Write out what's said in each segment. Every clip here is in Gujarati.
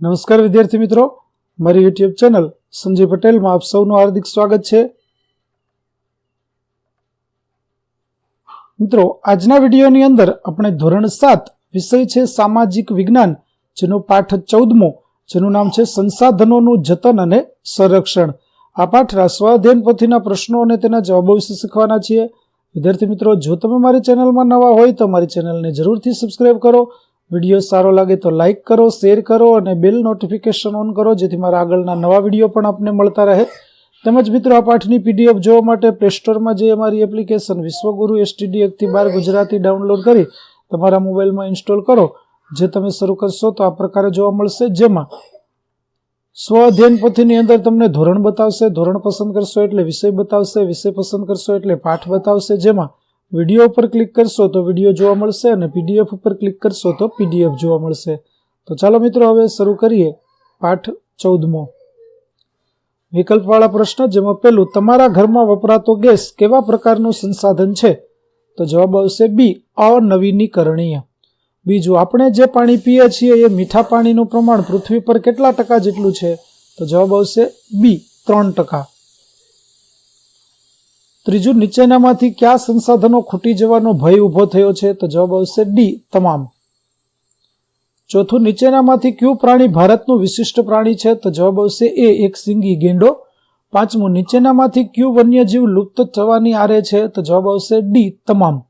નમસ્કાર વિદ્યાર્થી મિત્રો. મારી યુટ્યુબ ચેનલ સંજય પટેલમાં આપ સૌનું હાર્દિક સ્વાગત છે. મિત્રો, આજના વિડીયોની અંદર આપણે ધોરણ સાત વિષય છે સામાજિક વિજ્ઞાન, જેનો પાઠ ચૌદમો, જેનું નામ છે સંસાધનોનું જતન અને સંરક્ષણ. આ પાઠ સ્વાધ્યાયન પોથીના પ્રશ્નો અને તેના જવાબો વિશે શીખવાના છીએ. વિદ્યાર્થી મિત્રો, જો તમે મારી ચેનલમાં નવા હોય તો મારી ચેનલને જરૂરથી સબસ્ક્રાઈબ કરો. વીડિયો સારો લાગે તો લાઇક કરો શેર કરો અને બેલ નોટિફિકેશન ઓન કરો, જેથી મારા આગળના નવા વીડિયો પણ આપને મળતા રહે. તેમજ મિત્રો આ પાઠની પીડીએફ જોવા માટે પ્લે સ્ટોરમાં જે અમારી એપ્લિકેશન વિશ્વગુરુ એસટીડી એકથી બાર ગુજરાતી ડાઉનલોડ કરી તમારા મોબાઈલમાં ઇન્સ્ટોલ કરો. જે તમે શરૂ કરશો તો આ પ્રકારે જોવા મળશે. જેમાં સ્વ અધ્યયન પોથીની અંદર તમને ધોરણ બતાવશે, ધોરણ પસંદ કરશો એટલે વિષય બતાવશે, વિષય પસંદ કરશો એટલે પાઠ બતાવશે. જેમાં વીડિયો ઉપર ક્લિક કરશો તો વીડિયો જોવા મળશે અને પીડીએફ ઉપર ક્લિક કરશો તો પીડીએફ જોવા મળશે. તો ચાલો મિત્રો, હવે શરૂ કરીએ પાઠ ચૌદમો. વિકલ્પવાળા પ્રશ્ન, જેમાં પહેલું, તમારા ઘરમાં વપરાતો ગેસ કેવા પ્રકારનું સંસાધન છે? તો જવાબ આવશે બી અનવીનીકરણીય. બીજું, આપણે જે પાણી પીએ છીએ એ મીઠા પાણીનું પ્રમાણ પૃથ્વી પર કેટલા ટકા જેટલું છે? તો જવાબ આવશે બી ત્રણ ટકા. ત્રીજું, નીચેનામાંથી કયા સંસાધનો ખૂટી જવાનો ભય ઊભો થયો છે? તો જવાબ આવશે ડી તમામ. ચોથું, નીચેનામાંથી કયું પ્રાણી ભારતનું વિશિષ્ટ પ્રાણી છે? તો જવાબ આવશે એ એક સિંગી ગેંડો. પાંચમું, નીચેનામાંથી કયું વન્યજીવ લુપ્ત થવાની આરે છે? તો જવાબ આવશે ડી તમામ.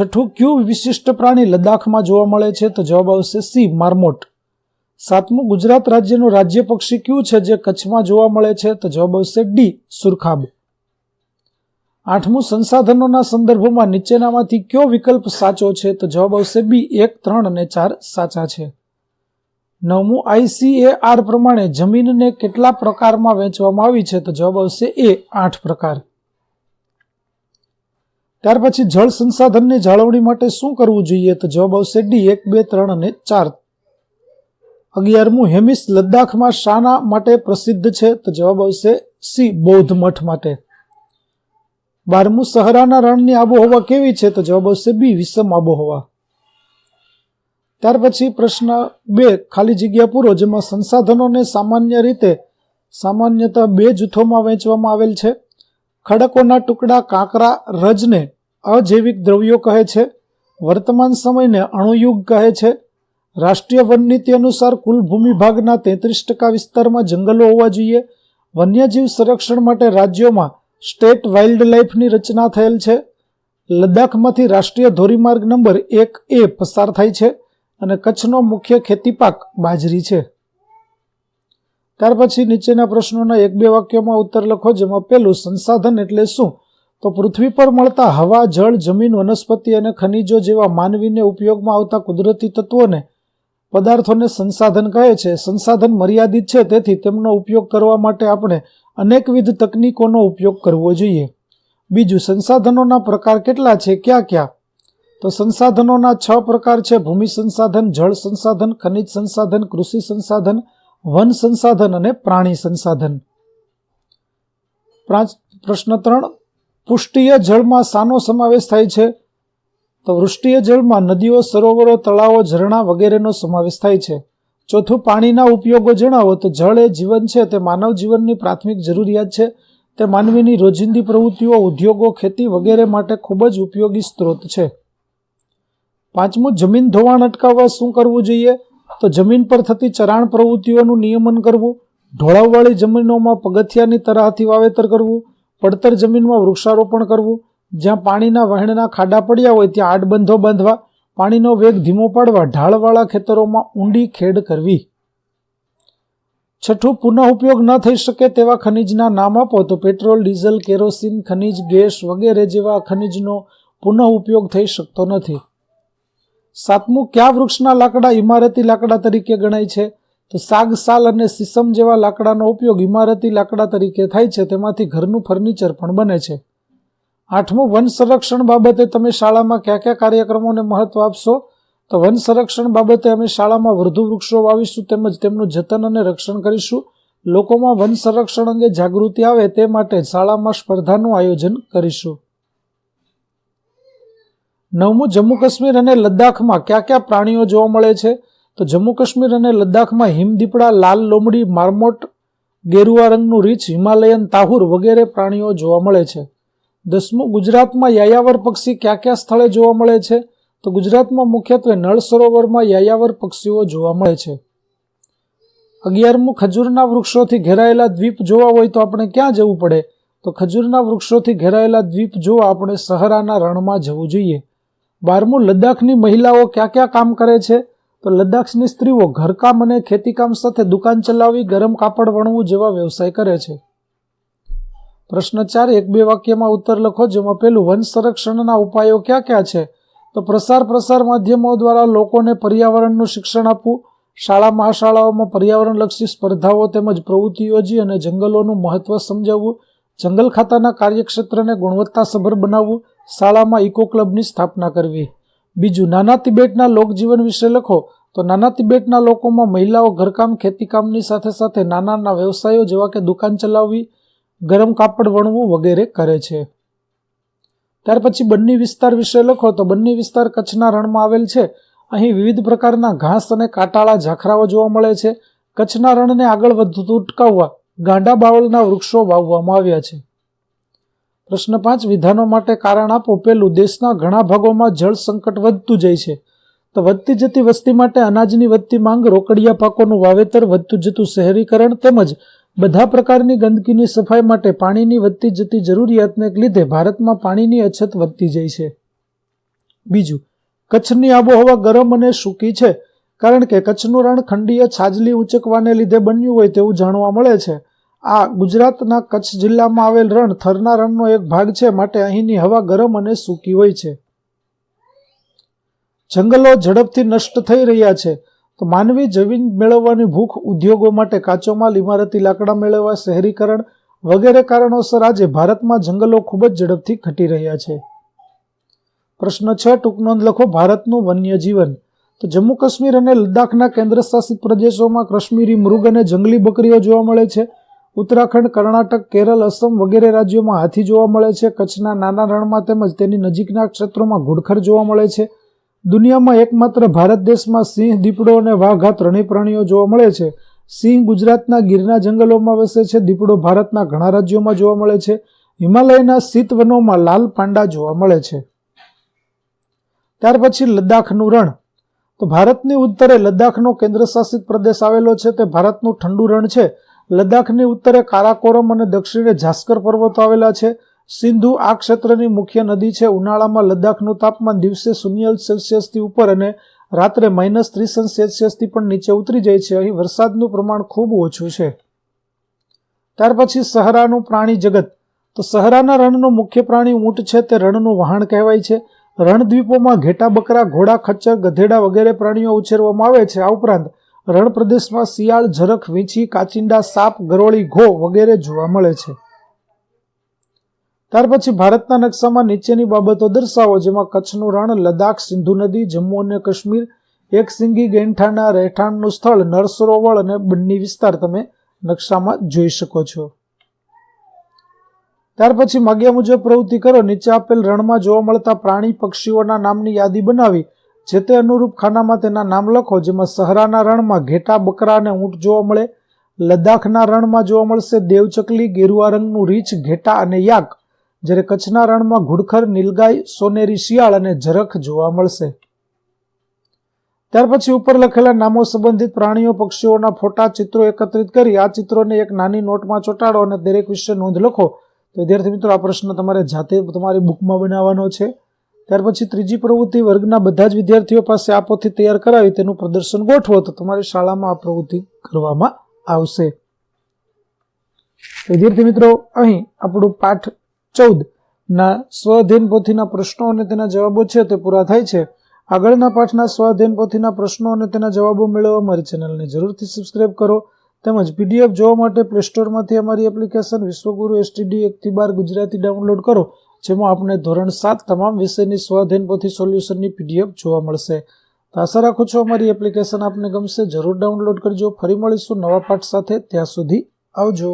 છઠ્ઠું, કયું વિશિષ્ટ પ્રાણી લદ્દાખમાં જોવા મળે છે? તો જવાબ આવશે સી માર્મોટ. સાતમું, ગુજરાત રાજ્યનું રાજ્ય પક્ષી કયું છે જે કચ્છમાં જોવા મળે છે? તો જવાબ આવશે ડી સુરખાબ. આઠમું સંસાધનોના સંદર્ભમાં નીચેનામાંથી કયો વિકલ્પ સાચો છે? તો જવાબ આવશે બી, એક, ત્રણ અને ચાર સાચા છે. નવમું આઈસીએઆર પ્રમાણે જમીનને કેટલા પ્રકારમાં વહેંચવામાં આવી છે? તો જવાબ આવશે એ, આઠ પ્રકાર. ત્યાર પછી જળ સંસાધનની જાળવણી માટે શું કરવું જોઈએ? તો જવાબ આવશે ડી, એક, બે, ત્રણ અને ચાર. અગિયારમું, હેમિસ લદ્દાખમાં શાના માટે પ્રસિદ્ધ છે? તો જવાબ આવશે સી, બૌદ્ધ મઠ માટે. બારમું સહરાના રણની આબોહવા કેવી છે? તો જવાબ આવશે બી, વિષમ આબોહવા. ત્યાર પછી પ્રશ્ન બે, ખાલી જગ્યા પૂરો, જેમાં સંસાધનોને સામાન્ય રીતે સામાન્યતઃ બે જૂથોમાં વહેંચવામાં આવેલ છે. ખડકોના ટુકડા કાંકરા રજને અજૈવિક દ્રવ્યો કહે છે. વર્તમાન સમયને અણુયુગ કહે છે. રાષ્ટ્રીય વનનીતિ અનુસાર કુલ ભૂમિભાગના તેત્રીસ ટકા વિસ્તારમાં જંગલો હોવા જોઈએ. વન્યજીવ સંરક્ષણ માટે રાજ્યોમાં સ્ટેટ વાઇલ્ડ લાઇફની રચના થયેલ છે. લદ્દાખમાંથી રાષ્ટ્રીય ધોરીમાર્ગ નંબર એક એ પસાર થાય છે અને કચ્છનો મુખ્ય ખેતી પાક બાજરી છે. ત્યાર પછી નીચેના પ્રશ્નોના એક બે વાક્યોમાં ઉત્તર લખો, જેમાં પહેલું, સંસાધન એટલે શું? તો પૃથ્વી પર મળતા હવા, જળ, જમીન, વનસ્પતિ અને ખનિજો જેવા માનવીને ઉપયોગમાં આવતા કુદરતી તત્વોને પદાર્થોને સંસાધન કહે છે. સંસાધન મર્યાદિત છે, તેથી તેમનો ઉપયોગ કરવા માટે આપણે અનેકવિધ તકનીકોનો ઉપયોગ કરવો જોઈએ. બીજું, સંસાધનોના પ્રકાર કેટલા છે? ક્યાં ક્યાં? તો સંસાધનોના છ પ્રકાર છે. ભૂમિ સંસાધન, જળ સંસાધન, ખનિજ સંસાધન, કૃષિ સંસાધન, વન સંસાધન અને પ્રાણી સંસાધન. પ્રશ્ન ત્રણ, પુષ્ટિય જળમાં શાનો સમાવેશ થાય છે? તો વૃષ્ટિય જળમાં નદીઓ, સરોવરો, તળાવો, ઝરણા વગેરેનો સમાવેશ થાય છે. ચોથું પાણીના ઉપયોગો જણાવો. તો જળ એ જીવન છે, તે માનવ જીવનની પ્રાથમિક જરૂરિયાત છે. તે માનવીની રોજિંદી પ્રવૃત્તિઓ, ઉદ્યોગો, ખેતી વગેરે માટે ખૂબ જ ઉપયોગી સ્ત્રોત છે. પાંચમું, જમીન ધોવાણ અટકાવવા શું કરવું જોઈએ? તો જમીન પર થતી ચરાણ પ્રવૃત્તિઓનું નિયમન કરવું. ઢોળાવવાળી જમીનોમાં પગથિયાની તરાહથી વાવેતર કરવું. પડતર જમીનમાં વૃક્ષારોપણ કરવું. જ્યાં પાણીના વહેણના ખાડા પડ્યા હોય, ત્યાં આડબંધો બાંધવા. પાણીનો વેગ ધીમો પાડવા ઢાળવાળા ખેતરોમાં ઊંડી ખેડ કરવી. છઠ્ઠું પુનઃ ઉપયોગ ન થઈ શકે તેવા ખનિજના નામ આપો તો પેટ્રોલ, ડીઝલ, કેરોસીન, ખનિજ, ગેસ વગેરે જેવા ખનિજનો પુનઃ ઉપયોગ થઈ શકતો નથી. સાતમું, કયા વૃક્ષના લાકડા ઇમારતી લાકડા તરીકે ગણાય છે? તો સાગ, સાલ અને સીસમ જેવા લાકડાનો ઉપયોગ ઇમારતી લાકડા તરીકે થાય છે, તેમાંથી ઘરનું ફર્નિચર પણ બને છે. આઠમું, વન સંરક્ષણ બાબતે તમે શાળામાં કયા કયા કાર્યક્રમોને મહત્વ આપશો? તો વન સંરક્ષણ બાબતે અમે શાળામાં વધુ વૃક્ષો વાવીશું તેમજ તેમનું જતન અને રક્ષણ કરીશું. લોકોમાં વન સંરક્ષણ અંગે જાગૃતિ આવે તે માટે શાળામાં સ્પર્ધાનું આયોજન કરીશું. નવમું, જમ્મુ કાશ્મીર અને લદ્દાખમાં કયા કયા પ્રાણીઓ જોવા મળે છે? તો જમ્મુ કાશ્મીર અને લદ્દાખમાં હિમદીપડા, લાલ લોમડી, માર્મોટ, ગેરુઆ રંગનું રીંછ, હિમાલયન તાહુર વગેરે પ્રાણીઓ જોવા મળે છે. દસમું, ગુજરાતમાં યાયાવર પક્ષી કયા કયા સ્થળે જોવા મળે છે? તો ગુજરાતમાં મુખ્યત્વે નળ સરોવરમાં યાયાવર પક્ષીઓ જોવા મળે છે. અગિયારમું, ખજૂરના વૃક્ષોથી ઘેરાયેલા દ્વીપ જોવા હોય તો આપણે ક્યાં જવું પડે? તો ખજૂરના વૃક્ષોથી ઘેરાયેલા દ્વીપ જોવા આપણે સહરાના રણમાં જવું જોઈએ. બારમું, લદ્દાખની મહિલાઓ ક્યાં ક્યાં કામ કરે છે? તો લદ્દાખની સ્ત્રીઓ ઘરકામ અને ખેતીકામ સાથે દુકાન ચલાવી ગરમ કાપડ વણવું જેવા વ્યવસાય કરે છે. પ્રશ્ન ચાર, એક બે વાક્યમાં ઉત્તર લખો, જેમાં પેલું વન સંરક્ષણના ઉપાયો ક્યાં ક્યાં છે? તો પ્રસાર પ્રસાર માધ્યમો દ્વારા લોકોને પર્યાવરણનું શિક્ષણ આપવું, શાળા મહાશાળાઓમાં પર્યાવરણલક્ષી સ્પર્ધાઓ તેમજ પ્રવૃત્તિ યોજી અને જંગલોનું મહત્વ સમજાવવું, જંગલ ખાતાના કાર્યક્ષેત્રને ગુણવત્તાસભર બનાવવું, શાળામાં ઇકો ક્લબની સ્થાપના કરવી. બીજું, નાના તિબેટના લોકજીવન વિશે લખો. તો નાના તિબેટના લોકોમાં મહિલાઓ ઘરકામ, ખેતીકામની સાથે સાથે નાના નાના વ્યવસાયો જેવા કે દુકાન ચલાવવી ગરમ કાપડ વણવું વગેરે કરે છે. ત્યાર પછી બન્ની વિસ્તાર વિશે લખો તો બન્ની વિસ્તાર કચ્છના રણમાં આવેલ છે. અહીં વિવિધ પ્રકારના ઘાસ અને કાટાળા ઝાખરાઓ જોવા મળે છે. કચ્છના રણને આગળ વધતું અટકાવવા ગાંડા બાવળના વૃક્ષો વાવવામાં આવ્યા છે. પ્રશ્ન પાંચ, વિધાનો માટે કારણ આપો. પેલું દેશના ઘણા ભાગોમાં જળ સંકટ વધતું જાય છે. તો વધતી જતી વસ્તી માટે અનાજની વધતી માંગ રોકડિયા પાકોનું વાવેતર, વધતું જતું શહેરીકરણ તેમજ બધા પ્રકારની ગંદકીની સફાઈ માટે પાણીની વધતી જતી જરૂરિયાતને લીધે ભારતમાં પાણીની અછત વધતી જાય છે. બીજું, કચ્છની આબોહવા ગરમ અને સૂકી છે, કારણ કે કચ્છનું રણ ખંડીય છાજલી ઉંચકવાને લીધે બન્યું હોય તેવું જાણવા મળે છે. આ ગુજરાતના કચ્છ જિલ્લામાં આવેલ રણ થરના રણનો એક ભાગ છે, માટે અહીંની હવા ગરમ અને સૂકી હોય છે. જંગલો ઝડપથી નષ્ટ થઈ રહ્યા છે. તો માનવી જમીન મેળવવાની ભૂખ ઉદ્યોગો માટે કાચો માલ ઇમારતી લાકડા મેળવવા, શહેરીકરણ વગેરે કારણોસર આજે ભારતમાં જંગલો ખૂબ જ ઝડપથી ઘટી રહ્યા છે. પ્રશ્ન છ, ટૂંક નોંધ લખો, ભારતનું વન્ય જીવન તો જમ્મુ કાશ્મીર અને લદ્દાખના કેન્દ્ર શાસિત પ્રદેશોમાં કાશ્મીરી મૃગ અને જંગલી બકરીઓ જોવા મળે છે. ઉત્તરાખંડ, કર્ણાટક, કેરળ, અસમ વગેરે રાજ્યોમાં હાથી જોવા મળે છે. કચ્છના નાના રણમાં તેમજ તેની નજીકના ક્ષેત્રોમાં ઘુડખર જોવા મળે છે. દુનિયામાં એકમાત્ર ભારત દેશમાં સિંહ, દીપડો અને વાઘ આ ત્રણેય પ્રાણીઓ જોવા મળે છે. સિંહ ગુજરાતના ગીરના જંગલોમાં વસે છે, દીપડો ભારતના ઘણા રાજ્યોમાં જોવા મળે છે. હિમાલયના શીત વનોમાં લાલ પાંડા જોવા મળે છે. ત્યાર પછી લદ્દાખનું રણ. તો ભારતની ઉત્તરે લદ્દાખનો કેન્દ્રશાસિત પ્રદેશ આવેલો છે, તે ભારતનું ઠંડુ રણ છે. લદ્દાખની ઉત્તરે કારાકોરમ અને દક્ષિણે જાસ્કર પર્વતો આવેલા છે. સિંધુ આ ક્ષેત્રની મુખ્ય નદી છે. ઉનાળામાં લદ્દાખનું તાપમાન દિવસે શૂન્ય સેલ્સિયસથી ઉપર અને રાત્રે માઇનસ ત્રીસ સેલ્સિયસથી પણ નીચે ઉતરી જાય છે. અહીં વરસાદનું પ્રમાણ ખૂબ ઓછું છે. ત્યાર પછી સહરાનું પ્રાણી જગત. તો સહરાના રણનું મુખ્ય પ્રાણી ઊંટ છે તે રણનું વહાણ કહેવાય છે. રણદ્વીપોમાં ઘેટા, બકરા, ઘોડા, ખચ્ચર, ગધેડા વગેરે પ્રાણીઓ ઉછેરવામાં આવે છે. આ ઉપરાંત રણ પ્રદેશમાં શિયાળ ઝરખ વીંછી, કાચિંડા, સાપ, ગરોળી, ઘો વગેરે જોવા મળે છે. ત્યાર પછી ભારતના નકશામાં નીચેની બાબતો દર્શાવો, જેમાં કચ્છનું રણ, લદ્દાખ, સિંધુ નદી, જમ્મુ અને કાશ્મીર, એક સિંગી ગેંઠાના રહેઠાણનું સ્થળ નરસરોવળ અને બન્ની વિસ્તાર તમે નકશામાં જોઈ શકો છો. ત્યાર પછી માગ્યા મુજબ પ્રવૃત્તિ કરો. નીચે આપેલ રણમાં જોવા મળતા પ્રાણી, પક્ષીઓના નામની યાદી બનાવી, જે તે અનુરૂપ ખાનામાં તેના નામ લખો, જેમાં સહરાના રણમાં ઘેટા, બકરા અને ઊંટ જોવા મળે, લદ્દાખના રણમાં જોવા મળશે દેવચકલી, ગેરુઆ રંગનું રીંછ, ઘેટા અને યાક જ્યારે કચ્છના રણમાં ઘુડખર, નીલગાય, સોનેરી શિયાળ અને ઝરખ જોવા મળશે. ત્યાર પછી ઉપર લખેલા નામો સંબંધિત પ્રાણીઓ, પક્ષીઓના ફોટા, ચિત્રો એકત્રિત કરી આ ચિત્રોને એક નાની નોટમાં ચોંટાડો અને દરેક વિશે નોંધ લખો. તો વિદ્યાર્થી મિત્રો, આ પ્રશ્ન તમારે જાતે તમારી બુકમાં બનાવવાનો છે. ત્યાર પછી ત્રીજી પ્રવૃત્તિ, વર્ગના બધા જ વિદ્યાર્થીઓ પાસે આ પોથી તૈયાર કરાવી તેનું પ્રદર્શન ગોઠવો. તો તમારી શાળામાં આ પ્રવૃત્તિ કરવામાં આવશે. વિદ્યાર્થી મિત્રો, અહીં આપણું પાઠ ચૌદ. ના સ્વઅધ્યયન પોથીના પ્રશ્નો અને તેના જવાબો છે તે પૂરા થાય છે. આગળના પાઠના સ્વાધ્યયન પોથીના પ્રશ્નો અને તેના જવાબો મેળવવા મારી ચેનલને જરૂરથી સબસ્ક્રાઇબ કરો. તેમજ પીડીએફ જોવા માટે પ્લે સ્ટોરમાંથી અમારી એપ્લિકેશન વિશ્વગુરુ એસટીડી એકથી બાર ગુજરાતી ડાઉનલોડ કરો, જેમાં આપણે ધોરણ સાત તમામ વિષયની સ્વાધ્યયન પોથી સોલ્યુશનની પીડીએફ જોવા મળશે. તો આશા રાખું છું અમારી એપ્લિકેશન આપને ગમશે. જરૂર ડાઉનલોડ કરજો. ફરી મળીશું નવા પાઠ સાથે. ત્યાં સુધી આવજો.